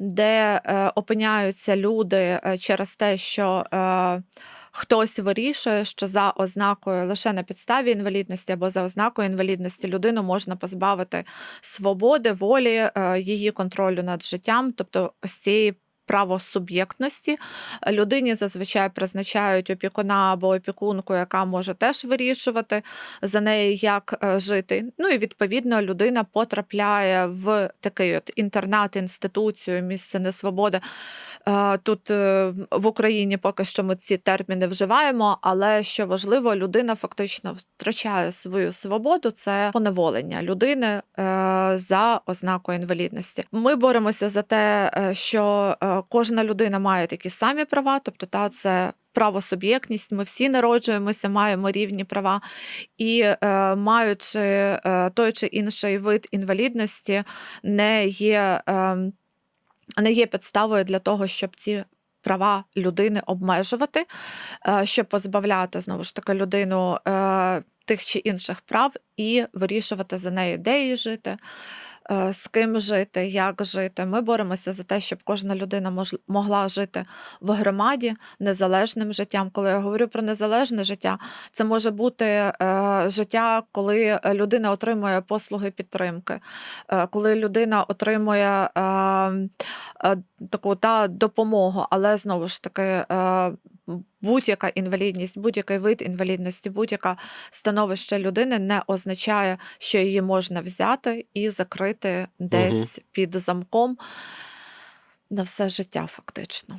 де е, опиняються люди е, через те, що е, хтось вирішує, що за ознакою лише на підставі інвалідності або за ознакою інвалідності людину можна позбавити свободи, волі, е, її контролю над життям, тобто ось цієї правосуб'єктності. Людині зазвичай призначають опікуна або опікунку, яка може теж вирішувати за неї, як е, жити. Ну і відповідно людина потрапляє в такий от інтернат, інституцію, місце несвободи. Е, Тут е, в Україні поки що ми ці терміни вживаємо, але що важливо, людина фактично втрачає свою свободу. Це поневолення людини за ознакою інвалідності. Ми боремося за те, що кожна людина має такі самі права, тобто та це. Правосуб'єктність, ми всі народжуємося, маємо рівні права, і е, маючи е, той чи інший вид інвалідності, не є, е, не є підставою для того, щоб ці права людини обмежувати, е, щоб позбавляти знову ж таки людину е, тих чи інших прав і вирішувати за нею, де їй жити. Е, З ким жити, як жити. Ми боремося за те, щоб кожна людина могла жити в громаді незалежним життям. Коли я говорю про незалежне життя, це може бути е, життя, коли людина отримує послуги підтримки, е, коли людина отримує е, е, таку та допомогу, але знову ж таки. Будь-яка інвалідність, будь-який вид інвалідності, будь-яке становище людини не означає, що її можна взяти і закрити десь під замком на все життя, фактично.